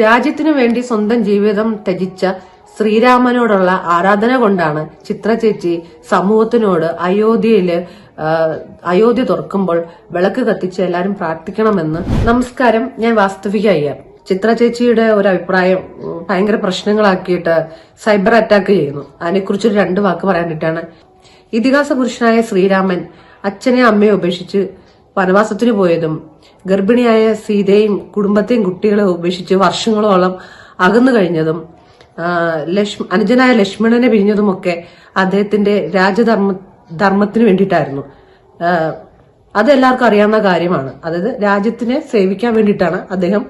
രാജ്യത്തിനു വേണ്ടി സ്വന്തം ജീവിതം ത്യജിച്ച ശ്രീരാമനോടുള്ള ആരാധന കൊണ്ടാണ് ചിത്രചേച്ചി സമൂഹത്തിനോട് അയോധ്യയിൽ അയോധ്യ തുറക്കുമ്പോൾ വിളക്ക് കത്തിച്ച് എല്ലാരും പ്രാർത്ഥിക്കണമെന്ന്. നമസ്കാരം ഞാൻ വാസ്തവിക അയ്യർ. ചിത്ര ചേച്ചിയുടെ ഒരു അഭിപ്രായം ഭയങ്കര പ്രശ്നങ്ങളാക്കിയിട്ട് സൈബർ അറ്റാക്ക് ചെയ്യുന്നു. അതിനെക്കുറിച്ച് രണ്ട് വാക്ക് പറയാനിട്ടാണ്. ഇതിഹാസ പുരുഷനായ ശ്രീരാമൻ അച്ഛനെ അമ്മയെ ഉപേക്ഷിച്ച് വനവാസത്തിന് പോയതും ഗർഭിണിയായ സീതയും കുടുംബത്തെയും കുട്ടികളെ ഉപേക്ഷിച്ച് വർഷങ്ങളോളം അകന്നു കഴിഞ്ഞതും ലക്ഷ്മ അനുജനായ ലക്ഷ്മണനെ പിരിഞ്ഞതുമൊക്കെ അദ്ദേഹത്തിന്റെ രാജധർമ്മ ധർമ്മത്തിന് വേണ്ടിയിട്ടായിരുന്നു. അതെല്ലാവർക്കും അറിയാവുന്ന കാര്യമാണ്. അതായത് രാജ്യത്തിനെ സേവിക്കാൻ വേണ്ടിയിട്ടാണ് അദ്ദേഹം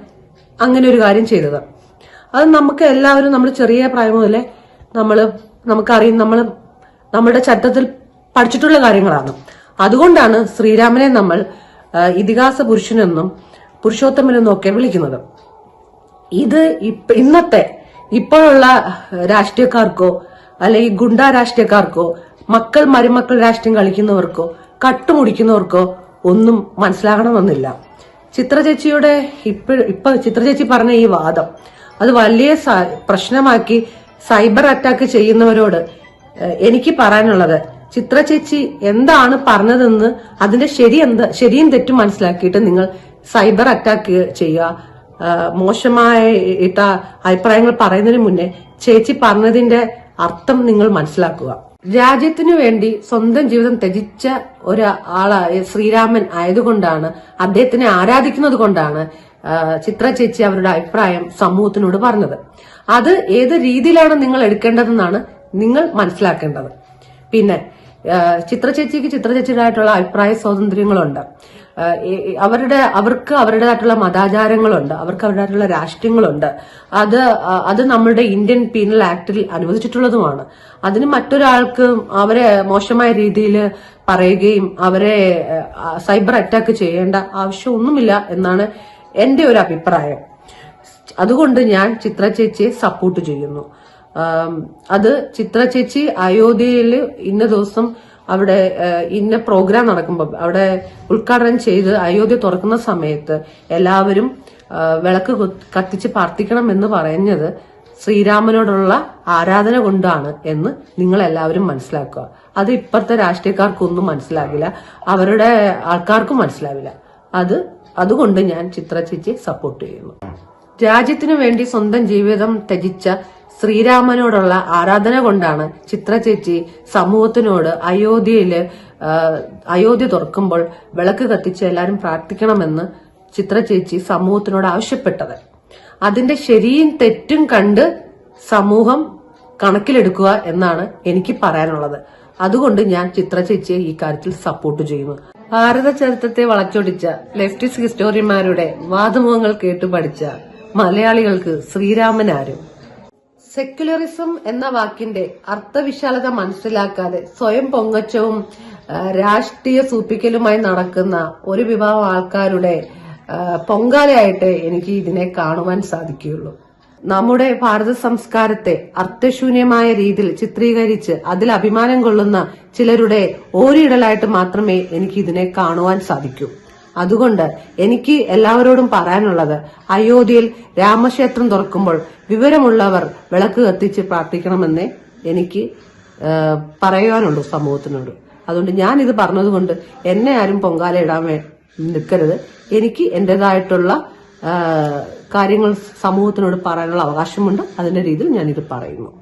അങ്ങനെ ഒരു കാര്യം ചെയ്തത്. അത് നമുക്ക് എല്ലാവരും നമ്മൾ ചെറിയ പ്രായം മുതലേ നമ്മൾ നമുക്കറിയും നമ്മൾ നമ്മുടെ ചട്ടത്തിൽ പഠിച്ചിട്ടുള്ള കാര്യങ്ങളാണ്. അതുകൊണ്ടാണ് ശ്രീരാമനെ നമ്മൾ ഇതിഹാസ പുരുഷനെന്നും പുരുഷോത്തമനെന്നും ഒക്കെ വിളിക്കുന്നത്. ഇത് ഇന്നത്തെ ഇപ്പോഴുള്ള രാഷ്ട്രീയക്കാർക്കോ അല്ലെങ്കിൽ ഗുണ്ടാ രാഷ്ട്രീയക്കാർക്കോ മക്കൾ മരുമക്കൾ രാഷ്ട്രീയം കളിക്കുന്നവർക്കോ കട്ടുമുടിക്കുന്നവർക്കോ ഒന്നും മനസ്സിലാകണമെന്നില്ല. ചിത്രചേച്ചിയുടെ ചേച്ചിയുടെ ഇപ്പ ഇപ്പൊ ചിത്ര ചേച്ചി പറഞ്ഞ ഈ വാദം അത് വലിയ പ്രശ്നമാക്കി സൈബർ അറ്റാക്ക് ചെയ്യുന്നവരോട് എനിക്ക് പറയാനുള്ളത് ചിത്ര ചേച്ചി എന്താണ് പറഞ്ഞതെന്ന് അതിന്റെ ശരി എന്താ ശരിയും തെറ്റും മനസ്സിലാക്കിയിട്ട് നിങ്ങൾ സൈബർ അറ്റാക്ക് ചെയ്യുക. മോശമായ ഇട്ട അഭിപ്രായങ്ങൾ പറയുന്നതിന് മുന്നേ ചേച്ചി പറഞ്ഞതിന്റെ അർത്ഥം നിങ്ങൾ മനസ്സിലാക്കുക. രാജ്യത്തിനു വേണ്ടി സ്വന്തം ജീവിതം ത്യജിച്ച ഒരാളായ ശ്രീരാമൻ ആയതുകൊണ്ടാണ് അദ്ദേഹത്തിനെ ആരാധിക്കുന്നത് കൊണ്ടാണ് ചിത്ര ചേച്ചി അവരുടെ അഭിപ്രായം സമൂഹത്തിനോട് പറഞ്ഞത്. അത് ഏത് രീതിയിലാണ് നിങ്ങൾ എടുക്കേണ്ടതെന്നാണ് നിങ്ങൾ മനസ്സിലാക്കേണ്ടത്. പിന്നെ ചിത്ര ചേച്ചിക്ക് ചിത്ര ചേച്ചിയുടേതായിട്ടുള്ള അഭിപ്രായ സ്വാതന്ത്ര്യങ്ങളുണ്ട്. അവരുടെ അവർക്ക് അവരുടേതായിട്ടുള്ള മതാചാരങ്ങളുണ്ട് അവർക്ക് അവരുടേതായിട്ടുള്ള രാഷ്ട്രീയങ്ങളുണ്ട്. അത് അത് നമ്മുടെ ഇന്ത്യൻ പീനൽ ആക്ടിൽ അനുവദിച്ചിട്ടുള്ളതുമാണ്. അതിന് മറ്റൊരാൾക്ക് അവരെ മോശമായ രീതിയിൽ പറയുകയും അവരെ സൈബർ അറ്റാക്ക് ചെയ്യേണ്ട ആവശ്യമൊന്നുമില്ല എന്നാണ് എന്റെ ഒരു അഭിപ്രായം. അതുകൊണ്ട് ഞാൻ ചിത്ര ചേച്ചിയെ സപ്പോർട്ട് ചെയ്യുന്നു. അത് ചിത്ര ചേച്ചി അയോധ്യയിൽ ഇന്ന ദിവസം അവിടെ ഇന്ന പ്രോഗ്രാം നടക്കുമ്പോൾ അവിടെ ഉദ്ഘാടനം ചെയ്ത് അയോധ്യ തുറക്കുന്ന സമയത്ത് എല്ലാവരും വിളക്ക് കത്തിച്ച് പ്രാർത്ഥിക്കണം എന്ന് പറഞ്ഞത് ശ്രീരാമനോടുള്ള ആരാധന കൊണ്ടാണ് എന്ന് നിങ്ങൾ എല്ലാവരും മനസ്സിലാക്കുക. അത് ഇപ്പോഴത്തെ രാഷ്ട്രീയക്കാർക്കൊന്നും മനസ്സിലാകില്ല. അവരുടെ ആൾക്കാർക്കും മനസ്സിലാവില്ല. അത് അതുകൊണ്ട് ഞാൻ ചിത്ര ചേച്ചിയെ സപ്പോർട്ട് ചെയ്യുന്നു. രാജ്യത്തിനു വേണ്ടി സ്വന്തം ജീവിതം ത്യജിച്ച ശ്രീരാമനോടുള്ള ആരാധന കൊണ്ടാണ് ചിത്ര ചേച്ചി സമൂഹത്തിനോട് അയോധ്യയിൽ അയോധ്യ തുറക്കുമ്പോൾ വിളക്ക് കത്തിച്ച് എല്ലാരും പ്രാർത്ഥിക്കണമെന്ന് ചിത്ര ചേച്ചി സമൂഹത്തിനോട് ആവശ്യപ്പെട്ടത്. അതിന്റെ ശരിയും തെറ്റും കണ്ട് സമൂഹം കണക്കിലെടുക്കുക എന്നാണ് എനിക്ക് പറയാനുള്ളത്. അതുകൊണ്ട് ഞാൻ ചിത്ര ചേച്ചിയെ ഈ കാര്യത്തിൽ സപ്പോർട്ട് ചെയ്യുന്നു. ഭാരത ചരിത്രത്തെ വളച്ചൊടിച്ച ലെഫ്റ്റിസ്റ്റ് ഹിസ്റ്റോറിയന്മാരുടെ വാദമുഖങ്ങൾ കേട്ടു പഠിച്ച മലയാളികൾക്ക് ശ്രീരാമൻ ആരും സെക്യുലറിസം എന്ന വാക്കിന്റെ അർത്ഥവിശാലത മനസ്സിലാക്കാതെ സ്വയം പൊങ്ങച്ചവും രാഷ്ട്രീയ സൂപ്പിക്കലുമായി നടക്കുന്ന ഒരു വിഭാഗം ആൾക്കാരുടെ പൊങ്കാലയായിട്ട് എനിക്ക് ഇതിനെ കാണുവാൻ സാധിക്കുകയുള്ളൂ. നമ്മുടെ ഭാരത സംസ്കാരത്തെ അർത്ഥശൂന്യമായ രീതിയിൽ ചിത്രീകരിച്ച് അതിൽ അഭിമാനം കൊള്ളുന്ന ചിലരുടെ ഓരിയിടലായിട്ട് മാത്രമേ എനിക്ക് ഇതിനെ കാണുവാൻ സാധിക്കൂ. അതുകൊണ്ട് എനിക്ക് എല്ലാവരോടും പറയാനുള്ളത് അയോധ്യയിൽ രാമക്ഷേത്രം തുറക്കുമ്പോൾ വിവരമുള്ളവർ വിളക്ക് കത്തിച്ച് പ്രാർത്ഥിക്കണമെന്നേ എനിക്ക് പറയുവാനുള്ളൂ സമൂഹത്തിനോട്. അതുകൊണ്ട് ഞാൻ ഇത് പറഞ്ഞതുകൊണ്ട് എന്നെ ആരും പൊങ്കാല ഇടാൻ നിൽക്കരുത്. എനിക്ക് എന്റേതായിട്ടുള്ള കാര്യങ്ങൾ സമൂഹത്തിനോട് പറയാനുള്ള അവകാശമുണ്ട്. അതിന്റെ രീതിയിൽ ഞാൻ ഇത് പറയുന്നു.